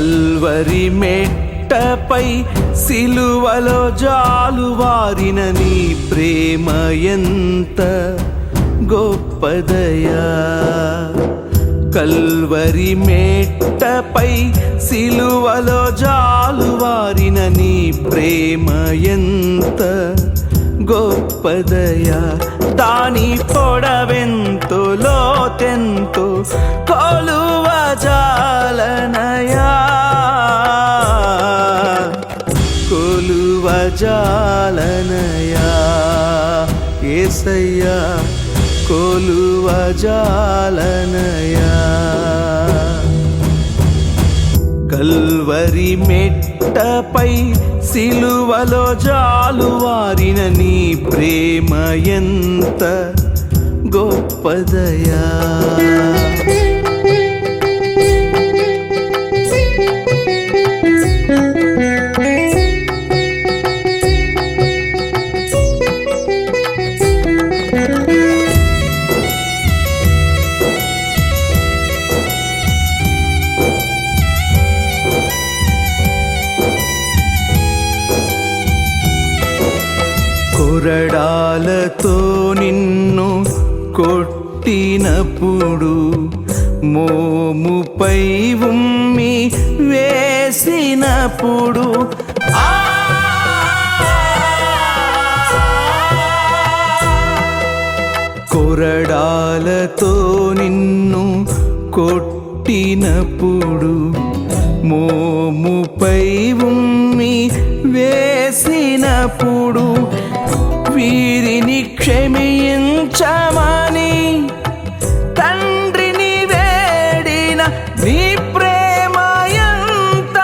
Calvary మెట్టపై సిలువలో జాలువారిన నీ ప్రేమ ఎంత గొప్పదయా? కల్వరి మెట్టపై సిలువలో జాలువారిన నీ ప్రేమ ఎంత గొప్పదయా? దాని పొడవెంతో లోతెంతో కొలువ జాలనయా ఏసయ్యా కొలువ జాలనయా? కల్వరి మెట్టపై సిలువలో జాలువారిన నీ ప్రేమ ఎంత గొప్పదయా కొరడాలతో నిన్ను కొట్టినప్పుడు మోముపై ఉమ్మి వేసినప్పుడు ఆ! కొరడాలతో నిన్ను కొట్టినప్పుడు మోముపై ఉమ్మి వేసినప్పుడు వీరిని క్షమించమని తండ్రిని వేడిన నీ ప్రేమ ఎంత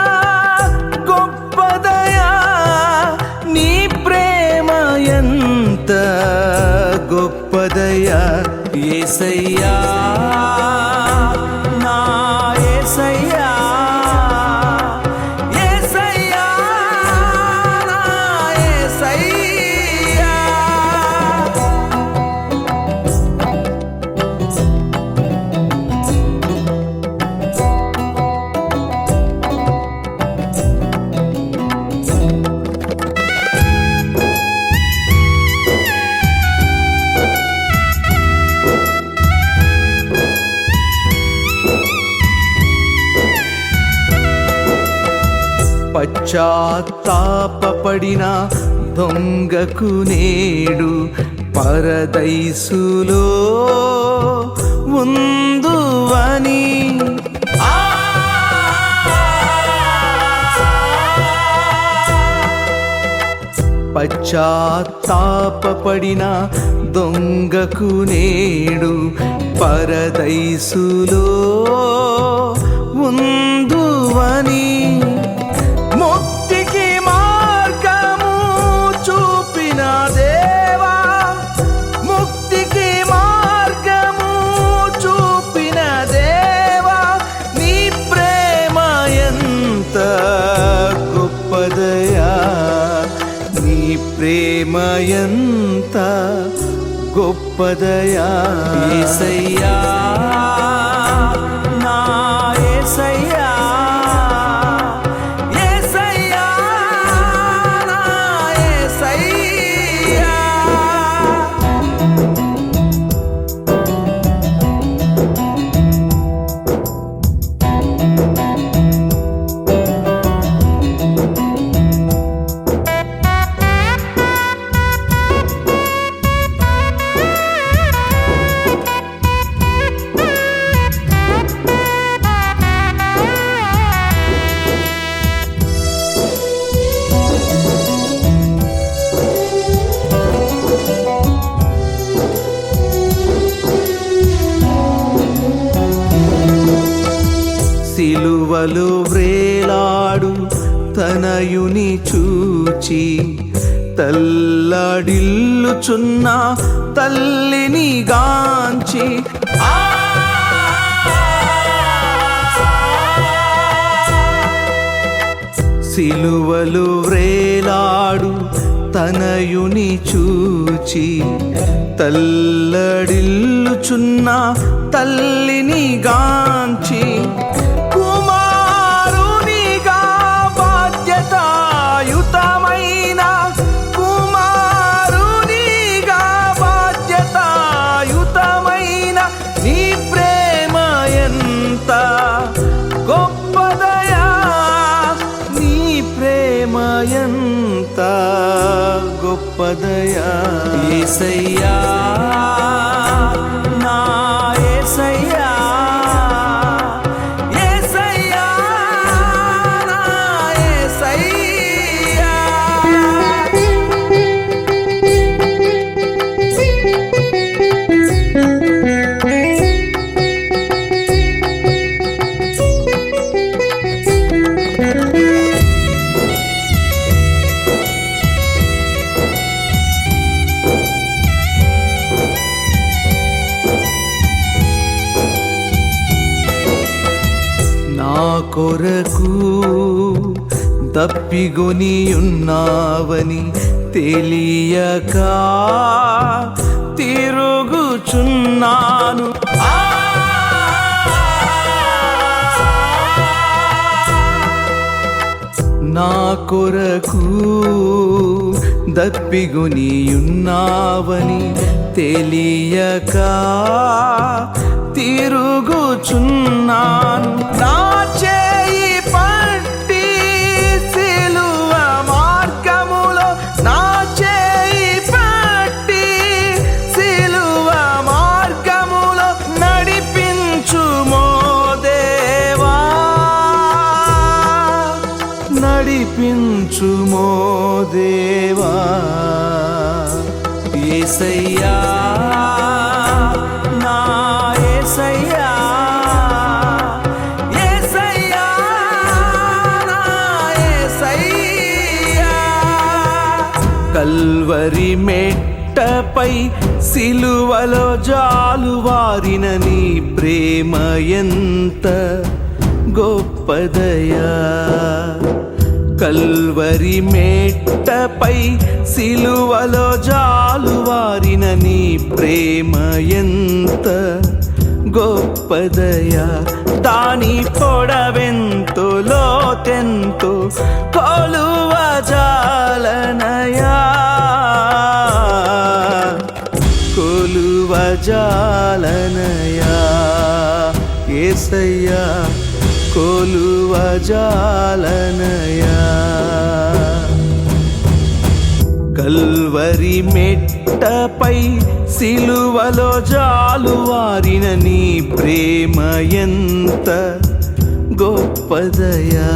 గొప్పదయా? నీ ప్రేమ ఎంత గొప్పదయా? ఏసయ్యా. పశ్చాత్తాపడిన దొంగకు నేడు పరదైసులో ఉందువని. పశ్చాత్తాపడిన దొంగకు నేడు పరదైసులో ఉంది ప్రేమయంత గొప్పదయా. ఏసయ్యా. సిలువలు వ్రేలాడు తనయుని చూచి తల్లడిల్లుచున్న తల్లిని గాంచి ఆ! సిలువలు వ్రేలాడు తనయుని చూచి తల్లడిల్లుచున్న తల్లిని గాంచి ఏసయ్యా కొరకు తప్పిగొని ఉన్నావని తెలియక తిరుగుచున్నాను. నా కొరకు దప్పిగొని ఉన్నావని తెలియక తిరుగుచున్నాను. నా నడిపించుమో దేవా. ఏసయ్యా నా ఏసయ్యా. ఏసయ్యా నా ఏసయ్యా. కల్వరి మెట్టపై సిలువలో జాలువారిన నీ ప్రేమ ఎంత గొప్పదయా కల్వరి మేట్టపై సిలువలో జాలువారిన నీ ప్రేమ ఎంత గొప్పదయా? దాని పొడవెంతో లోతెంతో కొలువ జాలనయా? కొలువ జాలనయా? ఏసయ్యా కొలువ జాలనయా. కల్వరి మెట్టపై సిలువలో జాలువారిన నీ ప్రేమ ఎంత గొప్పదయా.